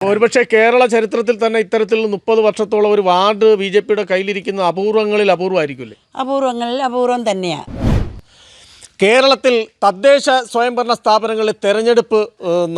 ഒരുപക്ഷെ കേരള ചരിത്രത്തിൽ തന്നെ ഇത്തരത്തിൽ മുപ്പത് വർഷത്തോളം ഒരു വാർഡ് ബി ജെ പിയുടെ കയ്യിലിരിക്കുന്ന അപൂർവങ്ങളിൽ അപൂർവമായിരിക്കില്ലേ അപൂർവങ്ങളിൽ അപൂർവം തന്നെയാണ് കേരളത്തിൽ തദ്ദേശ സ്വയംഭരണ സ്ഥാപനങ്ങളിൽ തെരഞ്ഞെടുപ്പ്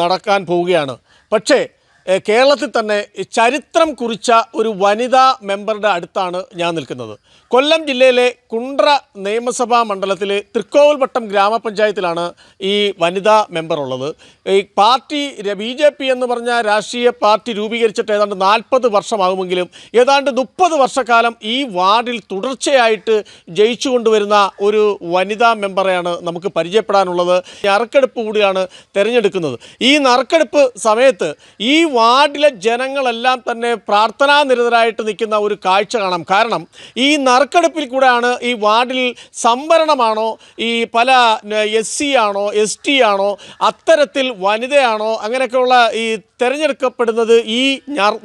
നടക്കാൻ പോവുകയാണ്. പക്ഷേ കേരളത്തിൽ തന്നെ ചരിത്രം കുറിച്ച ഒരു വനിതാ മെമ്പറുടെ അടുത്താണ് ഞാൻ നിൽക്കുന്നത്. കൊല്ലം ജില്ലയിലെ കുണ്ട്ര നിയമസഭാ മണ്ഡലത്തിലെ തൃക്കോവിൽവട്ടം ഗ്രാമപഞ്ചായത്തിലാണ് ഈ വനിതാ മെമ്പർ ഉള്ളത് ഈ പാർട്ടി ബി ജെ പി എന്ന് പറഞ്ഞ രാഷ്ട്രീയ പാർട്ടി രൂപീകരിച്ചിട്ട് ഏതാണ്ട് നാൽപ്പത് വർഷമാകുമെങ്കിലും ഏതാണ്ട് മുപ്പത് വർഷക്കാലം ഈ വാർഡിൽ തുടർച്ചയായിട്ട് ജയിച്ചു കൊണ്ടുവരുന്ന ഒരു വനിതാ മെമ്പറെയാണ് നമുക്ക് പരിചയപ്പെടാനുള്ളത്. നറുക്കെടുപ്പ് കൂടിയാണ് തിരഞ്ഞെടുക്കുന്നത്. ഈ നറുക്കെടുപ്പ് സമയത്ത് ഈ വാർഡിലെ ജനങ്ങളെല്ലാം തന്നെ പ്രാർത്ഥനാ നിരതരായിട്ട് നിൽക്കുന്ന ഒരു കാഴ്ച കാണാം. കാരണം ഈ നറുക്കെടുപ്പിൽ കൂടെയാണ് ഈ വാർഡിൽ സംവരണമാണോ ഈ പല എസ് സി ആണോ എസ് ടി ആണോ അത്തരത്തിൽ വനിതയാണോ അങ്ങനെയൊക്കെയുള്ള ഈ തിരഞ്ഞെടുക്കപ്പെടുന്നത് ഈ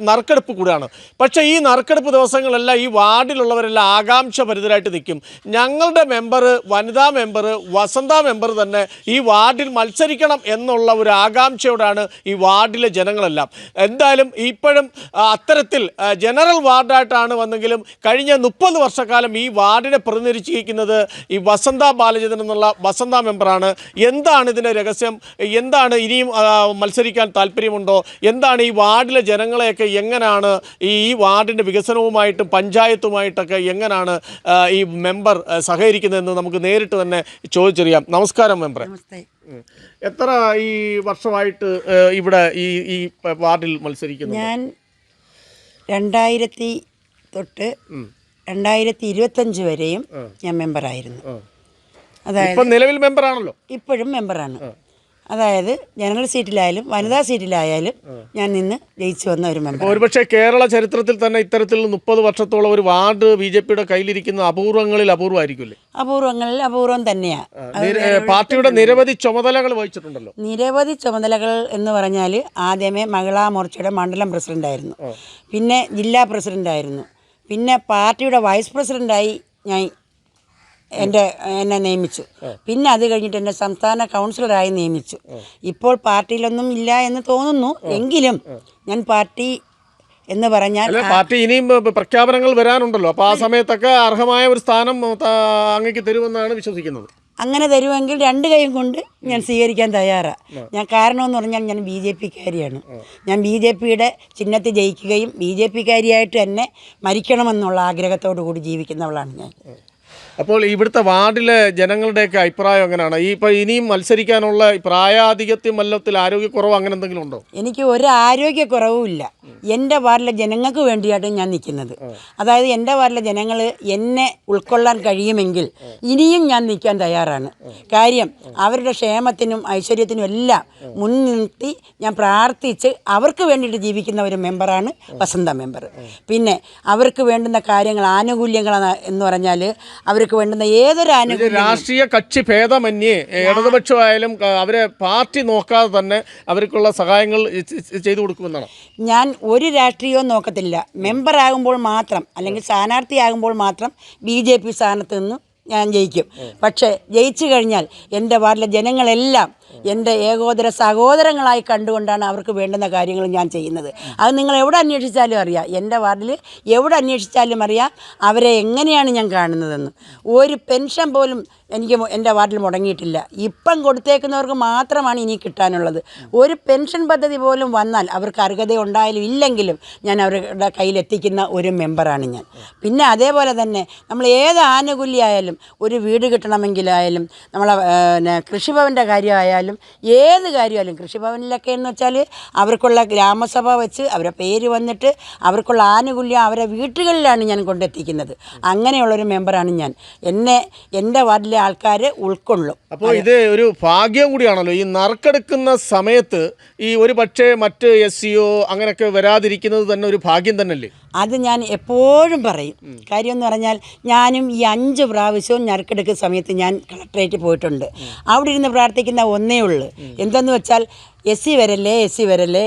നറുക്കെടുപ്പ് കൂടെയാണ് പക്ഷേ ഈ നറുക്കെടുപ്പ് ദിവസങ്ങളെല്ലാം ഈ വാർഡിലുള്ളവരെല്ലാം ആകാംക്ഷ ഭരിതരായിട്ട് നിൽക്കും. ഞങ്ങളുടെ മെമ്പർ വനിതാ മെമ്പർ വസന്ത മെമ്പർ തന്നെ ഈ വാർഡിൽ മത്സരിക്കണം എന്നുള്ള ഒരു ആകാംക്ഷയോടാണ് ഈ വാർഡിലെ ജനങ്ങളെല്ലാം. എന്തായാലും ഇപ്പോഴും അത്തരത്തിൽ ജനറൽ വാർഡായിട്ടാണ് വന്നെങ്കിലും കഴിഞ്ഞ മുപ്പത് വർഷക്കാലം ഈ വാർഡിനെ പ്രതിനിധീകരിച്ചിരിക്കുന്നത് ഈ വസന്ത ബാലചന്ദ്രൻ എന്നുള്ള വസന്ത മെമ്പറാണ്. എന്താണ് ഇതിന്റെ രഹസ്യം? എന്താണ് ഇനിയും മത്സരിക്കാൻ താല്പര്യമുണ്ടോ? എന്താണ് ഈ വാർഡിലെ ജനങ്ങളെയൊക്കെ എങ്ങനെയാണ് ഈ ഈ വാർഡിന്റെ വികസനവുമായിട്ടും പഞ്ചായത്തുമായിട്ടൊക്കെ എങ്ങനെയാണ് ഈ മെമ്പർ സഹകരിക്കുന്നതെന്ന് നമുക്ക് നേരിട്ട് തന്നെ ചോദിച്ചറിയാം. നമസ്കാരം മെമ്പറെ. എത്ര ഈ വർഷമായിട്ട് ഇവിടെ ഈ ഈ വാർഡിൽ മത്സരിക്കുന്നു? ഞാൻ രണ്ടായിരത്തി തൊട്ട് രണ്ടായിരത്തി ഇരുപത്തഞ്ച് വരെയും ഞാൻ മെമ്പറായിരുന്നു. അതായത് നിലവിൽ മെമ്പറാണല്ലോ? ഇപ്പോഴും മെമ്പറാണ്. അതായത് ജനറൽ സീറ്റിലായാലും വനിതാ സീറ്റിലായാലും ഞാൻ നിന്ന് ജയിച്ചു വന്ന ഒരു മെമ്പർ ഒരുപക്ഷെ കേരള ചരിത്രത്തിൽ തന്നെ ഇത്തരത്തിൽ മുപ്പത് വർഷത്തോളം ഒരു വാർഡ് ബി ജെ പിയുടെ കയ്യിലിരിക്കുന്ന അപൂർവങ്ങളിൽ അപൂർവമായിരിക്കുമല്ലേ അപൂർവങ്ങളിൽ അപൂർവം തന്നെയാണ് പാർട്ടിയുടെ നിരവധി ചുമതലകൾ വഹിച്ചിട്ടുണ്ടല്ലോ. നിരവധി ചുമതലകൾ എന്ന് പറഞ്ഞാൽ ആദ്യമേ മഹിളാ മോർച്ചയുടെ മണ്ഡലം പ്രസിഡന്റായിരുന്നു. പിന്നെ ജില്ലാ പ്രസിഡന്റായിരുന്നു. പിന്നെ പാർട്ടിയുടെ വൈസ് പ്രസിഡന്റായി ഞാൻ എന്റെ എന്നെ നിയമിച്ചു. പിന്നെ അത് കഴിഞ്ഞിട്ട് എന്നെ സംസ്ഥാന കൗൺസിലറായി നിയമിച്ചു. ഇപ്പോൾ പാർട്ടിയിലൊന്നും ഇല്ല എന്ന് തോന്നുന്നു. എങ്കിലും ഞാൻ പാർട്ടി എന്ന് പറഞ്ഞാൽ പാർട്ടി ഇനിയും പ്രഖ്യാപനങ്ങൾ വരാനുണ്ടല്ലോ. അപ്പോൾ ആ സമയത്തൊക്കെ അർഹമായ ഒരു സ്ഥാനം അങ്ങേക്ക് തരുമെന്നാണ് വിശ്വസിക്കുന്നത്. അങ്ങനെ തരുമെങ്കിൽ രണ്ട് കൈയും കൊണ്ട് ഞാൻ സ്വീകരിക്കാൻ തയ്യാറാണ് ഞാൻ കാരണമെന്ന് പറഞ്ഞാൽ ഞാൻ ബി ജെ പിക്കാരിയാണ്. ഞാൻ ബി ജെ പിയുടെ ചിഹ്നത്തിൽ ജയിക്കുകയും ബി ജെ പിക്കാരിയായിട്ട് തന്നെ മരിക്കണമെന്നുള്ള ആഗ്രഹത്തോടു കൂടി ജീവിക്കുന്നവളാണ് ഞാൻ. അപ്പോൾ ഇവിടുത്തെ വാർഡിലെ ജനങ്ങളുടെയൊക്കെ അഭിപ്രായം എങ്ങനെയാണ്? ഈ ഇപ്പോൾ ഇനിയും മത്സരിക്കാനുള്ള പ്രായാധിക്യത്യം വല്ലത്തിൽ ആരോഗ്യക്കുറവ് അങ്ങനെ എന്തെങ്കിലും ഉണ്ടോ? എനിക്ക് ഒരു ആരോഗ്യക്കുറവും ഇല്ല. എന്റെ വാർഡിലെ ജനങ്ങൾക്ക് വേണ്ടിയാണ് ഞാൻ നിൽക്കുന്നത്. അതായത് എന്റെ വാർഡിലെ ജനങ്ങൾ എന്നെ ഉൾക്കൊള്ളാൻ കഴിയുമെങ്കിൽ ഇനിയും ഞാൻ നിൽക്കാൻ തയ്യാറാണ്. കാര്യം അവരുടെ ക്ഷേമത്തിനും ഐശ്വര്യത്തിനും എല്ലാം മുൻനിർത്തി ഞാൻ പ്രാർത്ഥിച്ച് അവർക്ക് വേണ്ടിയിട്ട് ജീവിക്കുന്ന ഒരു മെമ്പറാണ് വസന്ത മെമ്പർ. പിന്നെ അവർക്ക് വേണ്ടുന്ന കാര്യങ്ങൾ ആനുകൂല്യങ്ങൾ എന്ന് പറഞ്ഞാൽ അവർക്ക് വേണ്ടുന്ന ഏതൊരു ആനുകൂല്യം രാഷ്ട്രീയ കക്ഷി ഭേദമന്യേ ഇടതുപക്ഷമായാലും അവരെ പാർട്ടി നോക്കാതെ തന്നെ അവർക്കുള്ള സഹായങ്ങൾ ചെയ്തു കൊടുക്കുമെന്നാണ്. ഞാൻ ഒരു രാഷ്ട്രീയവും നോക്കത്തില്ല. മെമ്പറാകുമ്പോൾ മാത്രം അല്ലെങ്കിൽ സ്ഥാനാർത്ഥിയാകുമ്പോൾ മാത്രം ബി ജെ പി സ്ഥാനത്ത് നിന്ന് ഞാൻ ജയിക്കും. പക്ഷേ ജയിച്ചു കഴിഞ്ഞാൽ എന്റെ വാർഡിലെ ജനങ്ങളെല്ലാം എന്റെ ഏകോദര സഹോദരങ്ങളായി കണ്ടുകൊണ്ടാണ് അവർക്ക് വേണ്ടുന്ന കാര്യങ്ങൾ ഞാൻ ചെയ്യുന്നത്. അത് നിങ്ങൾ എവിടെ അന്വേഷിച്ചാലും അറിയാം. എന്റെ വാർഡിൽ എവിടെ അന്വേഷിച്ചാലും അറിയാം അവരെ എങ്ങനെയാണ് ഞാൻ കാണുന്നതെന്ന്. ഒരു പെൻഷൻ പോലും എനിക്ക് എന്റെ വാർഡിൽ മുടങ്ങിയിട്ടില്ല. ഇപ്പം കൊടുത്തേക്കുന്നവർക്ക് മാത്രമാണ് ഇനി കിട്ടാനുള്ളത്. ഒരു പെൻഷൻ പദ്ധതി പോലും വന്നാൽ അവർക്ക് അർഹത ഉണ്ടായാലും ഇല്ലെങ്കിലും ഞാൻ അവരുടെ കയ്യിലെത്തിക്കുന്ന ഒരു മെമ്പറാണ് ഞാൻ. പിന്നെ അതേപോലെ തന്നെ നമ്മൾ ഏത് ആനുകൂല്യമായാലും ഒരു വീട് കിട്ടണമെങ്കിലായാലും നമ്മളെ കൃഷിഭവന്റെ കാര്യമായാലും ഏത് കാര്യമായാലും കൃഷിഭവനിലൊക്കെ എന്ന് വെച്ചാൽ അവർക്കുള്ള ഗ്രാമസഭ വെച്ച് അവരുടെ പേര് വന്നിട്ട് അവർക്കുള്ള ആനുകൂല്യം അവരെ വീട്ടുകളിലാണ് ഞാൻ കൊണ്ടെത്തിക്കുന്നത്. അങ്ങനെയുള്ളൊരു മെമ്പറാണ് ഞാൻ. എന്നെ എന്റെ വാർഡിലെ ആൾക്കാർ ഉൾക്കൊള്ളും. അപ്പോൾ ഇത് ഒരു ഭാഗ്യം കൂടിയാണല്ലോ. ഈ നറുക്കെടുക്കുന്ന സമയത്ത് ഈ ഒരു പക്ഷേ മറ്റ് എസ് സിഒ അങ്ങനെയൊക്കെ വരാതിരിക്കുന്നത് തന്നെ ഒരു ഭാഗ്യം തന്നെയല്ലേ? അത് ഞാൻ എപ്പോഴും പറയും. കാര്യം എന്ന് പറഞ്ഞാൽ ഞാനും ഈ അഞ്ച് പ്രാവശ്യവും ഞറുക്കെടുക്കുന്ന സമയത്ത് ഞാൻ കളക്ടറേറ്റ് പോയിട്ടുണ്ട്. അവിടെ ഇരുന്ന് പ്രാർത്ഥിക്കുന്ന ഒന്നേ ഉള്ളൂ. എന്തെന്ന് വെച്ചാൽ എസ് സി വരല്ലേ എസ് സി വരല്ലേ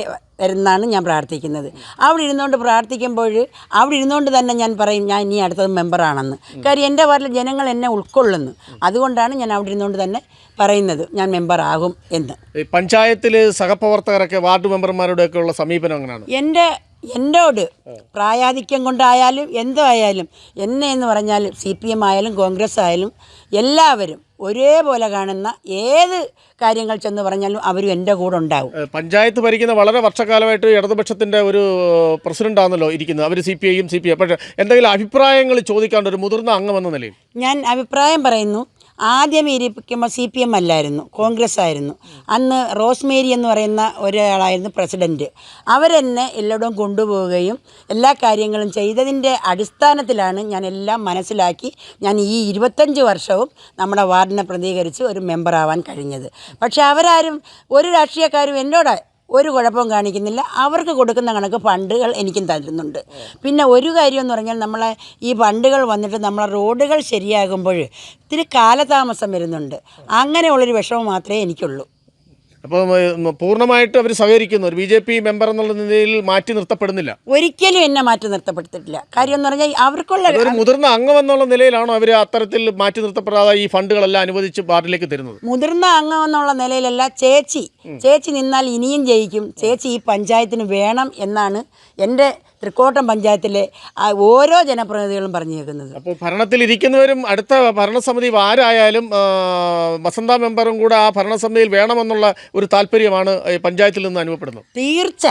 എന്നാണ് ഞാൻ പ്രാർത്ഥിക്കുന്നത്. അവിടെ ഇരുന്നുകൊണ്ട് പ്രാർത്ഥിക്കുമ്പോൾ അവിടെ ഇരുന്നുകൊണ്ട് തന്നെ ഞാൻ പറയും ഞാൻ ഇനി അടുത്തത് മെമ്പറാണെന്ന് കാര്യം എന്റെ വാർഡിൽ ജനങ്ങൾ എന്നെ ഉൾക്കൊള്ളുന്നു. അതുകൊണ്ടാണ് ഞാൻ അവിടെ ഇരുന്നുകൊണ്ട് തന്നെ പറയുന്നത് ഞാൻ മെമ്പറാകും എന്ന്. പഞ്ചായത്തിൽ സഹപ്രവർത്തകരൊക്കെ വാർഡ് മെമ്പർമാരുടെയൊക്കെ ഉള്ള സമീപനം അങ്ങനെയാണ് എന്റെ എന്നോട് പ്രായാധിക്യം കൊണ്ടായാലും എന്തോ ആയാലും എന്നെ എന്ന് പറഞ്ഞാൽ സി പി എം ആയാലും കോൺഗ്രസ് ആയാലും എല്ലാവരും ഒരേപോലെ കാണുന്ന ഏത് കാര്യങ്ങൾ ചെന്ന് പറഞ്ഞാലും അവരും എന്റെ കൂടെ ഉണ്ടാവും. പഞ്ചായത്ത് ഭരിക്കുന്ന വളരെ വർഷക്കാലമായിട്ട് ഇടതുപക്ഷത്തിന്റെ ഒരു പ്രസിഡന്റ് ആണല്ലോ ഇരിക്കുന്നത്. അവർ സി പി ഐയും സി പി ഐ. പക്ഷേ എന്തെങ്കിലും അഭിപ്രായങ്ങൾ ചോദിക്കാണ്ട് ഒരു മുതിർന്ന അംഗമെന്ന നിലയിൽ? ഞാൻ അഭിപ്രായം പറയുന്നു. ആദ്യം ഇരിക്കുമ്പോൾ സി പി എം അല്ലായിരുന്നു കോൺഗ്രസ് ആയിരുന്നു അന്ന് റോസ്മേരി എന്ന് പറയുന്ന ഒരാളായിരുന്നു പ്രസിഡന്റ് അവരെന്നെ എല്ലായിടവും കൊണ്ടുപോവുകയും എല്ലാ കാര്യങ്ങളും ചെയ്തതിന്റെ അടിസ്ഥാനത്തിലാണ് ഞാൻ എല്ലാം മനസ്സിലാക്കി ഞാൻ ഈ ഇരുപത്തഞ്ച് വർഷവും നമ്മുടെ വാർഡിനെ പ്രതികരിച്ച് ഒരു മെമ്പറാവാൻ കഴിഞ്ഞത്. പക്ഷേ അവരാരും ഒരു രാഷ്ട്രീയക്കാരും എന്നോട് ഒരു കുഴപ്പവും കാണിക്കുന്നില്ല. അവർക്ക് കൊടുക്കുന്ന കണക്ക് ഫണ്ടുകൾ എനിക്കും തരുന്നുണ്ട്. പിന്നെ ഒരു കാര്യം എന്ന് പറഞ്ഞാൽ നമ്മളെ ഈ ഫണ്ടുകൾ വന്നിട്ട് നമ്മളെ റോഡുകൾ ശരിയാകുമ്പോൾ ഇത്തിരി കാലതാമസം വരുന്നുണ്ട്. അങ്ങനെയുള്ളൊരു വിഷമം മാത്രമേ എനിക്കുള്ളൂ. അപ്പോൾ പൂർണമായിട്ട് അവർ സഹകരിക്കുന്നു. ഒരു ബി ജെ പി മെമ്പർ എന്നുള്ള നിലയിൽ മാറ്റി നിർത്തപ്പെടുന്നില്ല. ഒരിക്കലും എന്നെ മാറ്റി നിർത്തപ്പെടുത്തിട്ടില്ല. കാര്യം എന്ന് പറഞ്ഞാൽ അവർക്കുള്ള ഒരു മുതിർന്ന അംഗം എന്നുള്ള നിലയിലാണോ അവർ അത്തരത്തിൽ മാറ്റി നിർത്തപ്പെടാതെ ഈ ഫണ്ടുകളെല്ലാം അനുവദിച്ച് പാർട്ടിയിലേക്ക് തരുന്നത്? മുതിർന്ന അംഗം എന്നുള്ള നിലയിലല്ല ചേച്ചി. ചേച്ചി നിന്നാൽ ഇനിയും ജയിക്കും. ചേച്ചി ഈ പഞ്ചായത്തിന് വേണം എന്നാണ് എന്റെ തൃക്കോട്ടം പഞ്ചായത്തിലെ ഓരോ ജനപ്രതിനിധികളും പറഞ്ഞു കേൾക്കുന്നത് അപ്പോൾ ഭരണത്തിൽ ഇരിക്കുന്നവരും അടുത്ത ഭരണസമിതി ആരായാലും വസന്ത മെമ്പറും കൂടെ ആ ഭരണസമിതിയിൽ വേണമെന്നുള്ള ഒരു താല്പര്യമാണ് പഞ്ചായത്തിൽ നിന്ന് അനുഭവപ്പെടുന്നത്. തീർച്ച.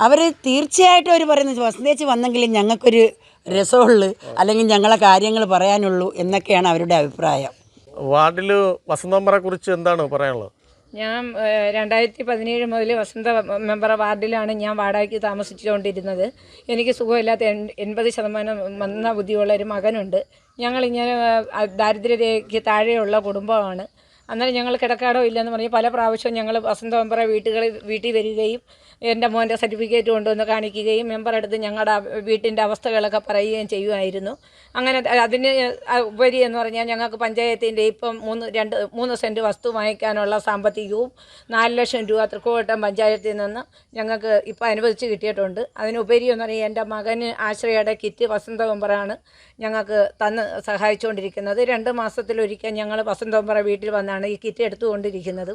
അവർ തീർച്ചയായിട്ടും അവർ പറയുന്നത് വസന്തേച്ച് വന്നെങ്കിലും ഞങ്ങൾക്കൊരു രസമുള്ളു അല്ലെങ്കിൽ ഞങ്ങളെ കാര്യങ്ങൾ പറയാനുള്ളൂ എന്നൊക്കെയാണ് അവരുടെ അഭിപ്രായം. വാർഡിൽ വസന്തമ്പറെ കുറിച്ച് എന്താണ് പറയാനുള്ളത്? ഞാൻ രണ്ടായിരത്തി പതിനേഴ് മുതൽ വസന്ത മെമ്പർ വാർഡിലാണ് ഞാൻ വാടകയ്ക്ക് താമസിച്ചുകൊണ്ടിരുന്നത്. എനിക്ക് സുഖമില്ലാത്ത എൺ- എൺപത് ശതമാനം മന്ദബുദ്ധിയുള്ള ഒരു മകനുണ്ട്. ഞങ്ങളിങ്ങനെ ദാരിദ്ര്യരേഖയ്ക്ക് താഴെയുള്ള കുടുംബമാണ്. അന്നേരം ഞങ്ങൾ കിടക്കാടോ ഇല്ലെന്ന് പറഞ്ഞ് പല പ്രാവശ്യവും ഞങ്ങൾ വസന്ത മെമ്പറെ വീട്ടുകളിൽ വീട്ടിൽ വരികയും എന്റെ മോന്റെ സർട്ടിഫിക്കറ്റ് കൊണ്ടുവന്ന് കാണിക്കുകയും മെമ്പറെടുത്ത് ഞങ്ങളുടെ വീട്ടിന്റെ അവസ്ഥകളൊക്കെ പറയുകയും ചെയ്യുമായിരുന്നു. അങ്ങനെ അതിന് ഉപരി എന്ന് പറഞ്ഞാൽ ഞങ്ങൾക്ക് പഞ്ചായത്തിന്റെ ഇപ്പം മൂന്ന് രണ്ട് മൂന്ന് സെന്റ് വസ്തു വാങ്ങിക്കാനുള്ള സാമ്പത്തികവും നാല് ലക്ഷം രൂപ തൃക്കോട്ടം പഞ്ചായത്തിൽ നിന്ന് ഞങ്ങൾക്ക് ഇപ്പം അനുവദിച്ച് കിട്ടിയിട്ടുണ്ട്. അതിനുപരി എന്ന് പറഞ്ഞാൽ എന്റെ മകന് ആശ്രയയുടെ കിറ്റ് വസന്ത മെമ്പറാണ് ഞങ്ങൾക്ക് തന്ന് സഹായിച്ചുകൊണ്ടിരിക്കുന്നത്. രണ്ട് മാസത്തിലൊരിക്കൽ ഞങ്ങൾ വസന്ത മെമ്പറ വീട്ടിൽ വന്നാണ് ഈ കിറ്റ് എടുത്തുകൊണ്ടിരിക്കുന്നത്.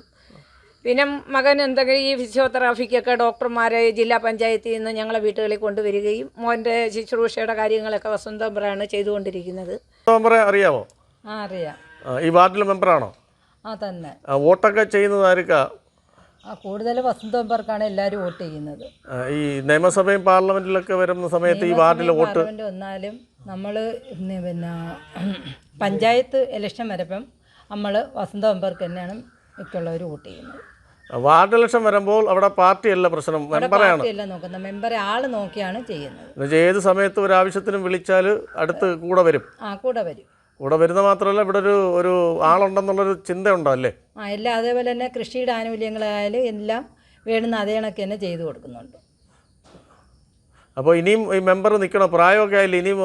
പിന്നെ മകൻ എന്തെങ്കിലും ഈ ഫിസിയോതെറാപ്പിക്കൊക്കെ ഡോക്ടർമാരെ ജില്ലാ പഞ്ചായത്തിൽ നിന്ന് ഞങ്ങളെ വീട്ടുകളിൽ കൊണ്ടുവരികയും മോന്റെ ശുശ്രൂഷയുടെ കാര്യങ്ങളൊക്കെ വസന്തപുരമാണ് ചെയ്തുകൊണ്ടിരിക്കുന്നത്. അറിയാമോ ആ അറിയാം. ഈ വാർഡിലെ മെമ്പറാണോ? ആ തന്നെ. വോട്ടൊക്കെ ചെയ്യുന്നത് ആർക്കാ ആ കൂടുതൽ വസന്തോമ്പർക്കാണ് എല്ലാവരും വോട്ട് ചെയ്യുന്നത്. ഈ നിയമസഭയും പാർലമെന്റിലൊക്കെ വരുന്ന സമയത്ത് ഈ വാർഡിൽ വോട്ട് വന്നാലും നമ്മൾ പിന്നെ പഞ്ചായത്ത് ഇലക്ഷൻ വരപ്പം നമ്മൾ വസന്ത മെമ്പർക്ക് തന്നെയാണ് മിക്കുള്ളവർ വോട്ട് ചെയ്യുന്നത്. വാർഡ് ഇലക്ഷൻ വരുമ്പോൾ അവിടെ പാർട്ടിയല്ല പ്രശ്നം. പാർട്ടിയല്ല നോക്കുന്നത്. മെമ്പറെ ആൾ നോക്കിയാണ് ചെയ്യുന്നത്. ഏത് സമയത്ത് ഒരു ആവശ്യത്തിനും വിളിച്ചാൽ അടുത്ത് കൂടെ വരും. ആ കൂടെ വരും. കൂടെ വരുന്ന മാത്രമല്ല ഇവിടെ ഒരു ഒരു ആളുണ്ടെന്നുള്ളൊരു ചിന്തയുണ്ടോ അല്ലേ? ആ എല്ലാം അതേപോലെ തന്നെ കൃഷിയുടെ ആനുകൂല്യങ്ങളായാലും എല്ലാം വേണ്ടുന്ന അതേ കണക്ക് തന്നെ ചെയ്തു കൊടുക്കുന്നുണ്ട്. അപ്പോൾ ഇനിയും ഈ മെമ്പർ നിൽക്കണം പ്രായമൊക്കെ ആയില്ല? ഇനിയും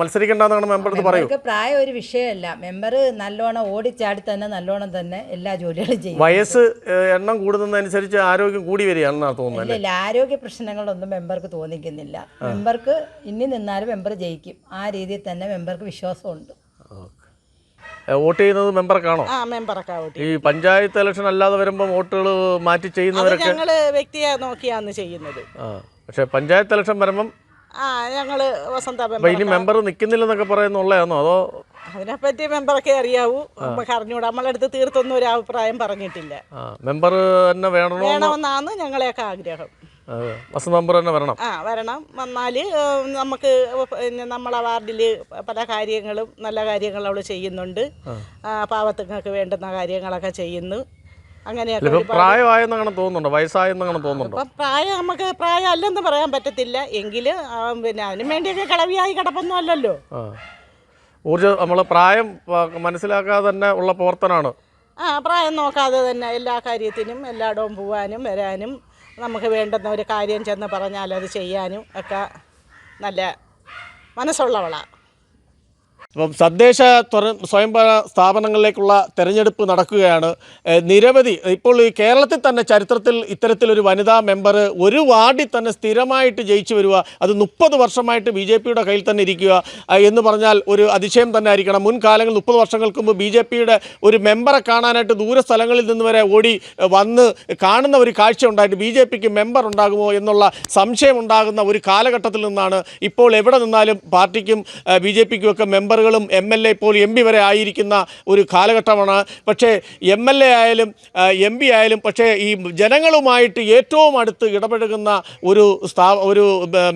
മത്സരിക്കേണ്ടെന്നാണ് മെമ്പർ അടുത്ത് പറയൂ. പ്രായം ഒരു വിഷയമല്ല. മെമ്പർ നല്ലോണം ഓടിച്ചാടി തന്നെ നല്ലോണം തന്നെ എല്ലാ ജോലികളും ചെയ്യും. വയസ്സ് എണ്ണം കൂടുന്നതനുസരിച്ച് ആരോഗ്യം കൂടി വരികയാണെന്നാണ് തോന്നുന്നത് ഇല്ല ആരോഗ്യ പ്രശ്നങ്ങളൊന്നും മെമ്പർക്ക് തോന്നിക്കുന്നില്ല. മെമ്പർക്ക് ഇനി നിന്നാലും മെമ്പർ ജയിക്കും. ആ രീതിയിൽ തന്നെ മെമ്പർക്ക് വിശ്വാസമുണ്ട്. വോട്ട് ചെയ്യുന്നത് മെമ്പർക്കാണോ ഈ പഞ്ചായത്ത് ഇലക്ഷൻ അല്ലാതെ വരുമ്പോൾ വോട്ടുകൾ മാറ്റി ചെയ്യുന്നവരൊക്കെ ഞങ്ങൾ വ്യക്തിയെ നോക്കിയാണ് ചെയ്യുന്നത്. ആ. പക്ഷേ പഞ്ചായത്ത് ഇലക്ഷൻ വരുമ്പം ആ ഞങ്ങൾ വസന്ത അപ്പോൾ ഇനി മെമ്പർ നിൽക്കുന്നില്ലെന്നൊക്കെ പറയുന്നുള്ളതാണോ അതോ അതിനെപ്പറ്റി മെമ്പറൊക്കെ അറിയാവൂ. നമുക്ക് അറിഞ്ഞൂടാ നമ്മളടുത്ത് തീർത്തൊന്നും ഒരു അഭിപ്രായം പറഞ്ഞിട്ടില്ല. മെമ്പർ തന്നെ വേണമോ വേണമെന്നാണ് ഞങ്ങളെയൊക്കെ ആഗ്രഹം. വസന്ത മെമ്പർ തന്നെ വരണം. ആ വരണം. വന്നാൽ നമുക്ക് പിന്നെ നമ്മളെ വാർഡിൽ പല കാര്യങ്ങളും നല്ല കാര്യങ്ങൾ അവൾ ചെയ്യുന്നുണ്ട് പാവത്തുങ്ങൾക്ക് വേണ്ടുന്ന കാര്യങ്ങളൊക്കെ ചെയ്യുന്നു. അങ്ങനെയൊക്കെ ഇപ്പം ഒരുപാട് പ്രായമായെന്നങ്ങനെ തോന്നുന്നുണ്ടോ? വയസ്സായെന്നങ്ങനെ തോന്നുന്നുണ്ടോ? അപ്പം പ്രായം നമുക്ക് പ്രായം അല്ലെന്ന് പറയാൻ പറ്റത്തില്ല. എങ്കിലും ആ, പിന്നെ അതിനു വേണ്ടിയൊക്കെ കളവിയായി കിടപ്പൊന്നും അല്ലല്ലോ. ആ. ഊർജ നമ്മൾ പ്രായം മനസ്സിലാക്കാതെ തന്നെ ഉള്ള പ്രവർത്തനമാണ് ആ പ്രായം നോക്കാതെ തന്നെ എല്ലാ കാര്യത്തിനും എല്ലായിടവും പോവാനും വരാനും നമുക്ക് വേണ്ടുന്ന ഒരു കാര്യം ചെന്ന് പറഞ്ഞാൽ അത് ചെയ്യാനും ഒക്കെ നല്ല മനസ്സുള്ളവളാണ് അപ്പം തദ്ദേശ സ്വയംഭരണ സ്ഥാപനങ്ങളിലേക്കുള്ള തെരഞ്ഞെടുപ്പ് നടക്കുകയാണ്. നിരവധി ഇപ്പോൾ ഈ കേരളത്തിൽ തന്നെ ചരിത്രത്തിൽ ഇത്തരത്തിലൊരു വനിതാ മെമ്പർ ഒരു വാർഡിൽ തന്നെ സ്ഥിരമായിട്ട് ജയിച്ചു വരിക അത് മുപ്പത് വർഷമായിട്ട് ബി ജെ പിയുടെ കയ്യിൽ തന്നെ ഇരിക്കുക. എന്ന് പറഞ്ഞാൽ ഒരു അതിശയം തന്നെ ആയിരിക്കണം. മുൻകാലങ്ങളിൽ മുപ്പത് വർഷങ്ങൾക്ക് മുമ്പ് ബി ജെ പിയുടെ ഒരു മെമ്പറെ കാണാനായിട്ട് ദൂര സ്ഥലങ്ങളിൽ നിന്ന് വരെ ഓടി വന്ന് കാണുന്ന ഒരു കാഴ്ച ഉണ്ടായിട്ട് ബി ജെ പിക്ക് മെമ്പർ ഉണ്ടാകുമോ എന്നുള്ള സംശയം ഉണ്ടാകുന്ന ഒരു കാലഘട്ടത്തിൽ നിന്നാണ് ഇപ്പോൾ എവിടെ നിന്നാലും പാർട്ടിക്കും ബി ജെ പിക്കും ഒക്കെ മെമ്പറുകളും എം എൽ എ ഇപ്പോൾ എം പി വരെ ആയിരിക്കുന്ന ഒരു കാലഘട്ടമാണ്. പക്ഷേ എം എൽ എ ആയാലും എം പി ആയാലും പക്ഷേ ഈ ജനങ്ങളുമായിട്ട് ഏറ്റവും അടുത്ത് ഇടപഴകുന്ന ഒരു സ്ഥാ ഒരു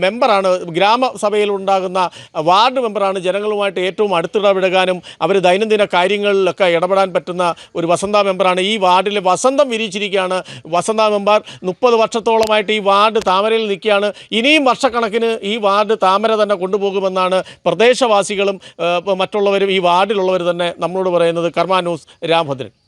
മെമ്പറാണ് ഗ്രാമസഭയിൽ ഉണ്ടാകുന്ന വാർഡ് മെമ്പറാണ് ജനങ്ങളുമായിട്ട് ഏറ്റവും അടുത്തിടപെടുകാനും അവർ ദൈനംദിന കാര്യങ്ങളിലൊക്കെ ഇടപെടാൻ പറ്റുന്ന ഒരു വസന്ത മെമ്പറാണ്. ഈ വാർഡിൽ വസന്തം വിരിച്ചിരിക്കുകയാണ്. വസന്ത മെമ്പർ മുപ്പത് വർഷത്തോളമായിട്ട് ഈ വാർഡ് താമരയിൽ നിൽക്കുകയാണ്. ഇനിയും വർഷക്കണക്കിന് ഈ വാർഡ് താമര തന്നെ കൊണ്ടുപോകുമെന്നാണ് പ്രദേശവാസികളും മറ്റുള്ളവരും ഈ വാർഡിലുള്ളവർ തന്നെ നമ്മളോട് പറയുന്നത് കർമാനൂസ് രാംഭദ്രൻ.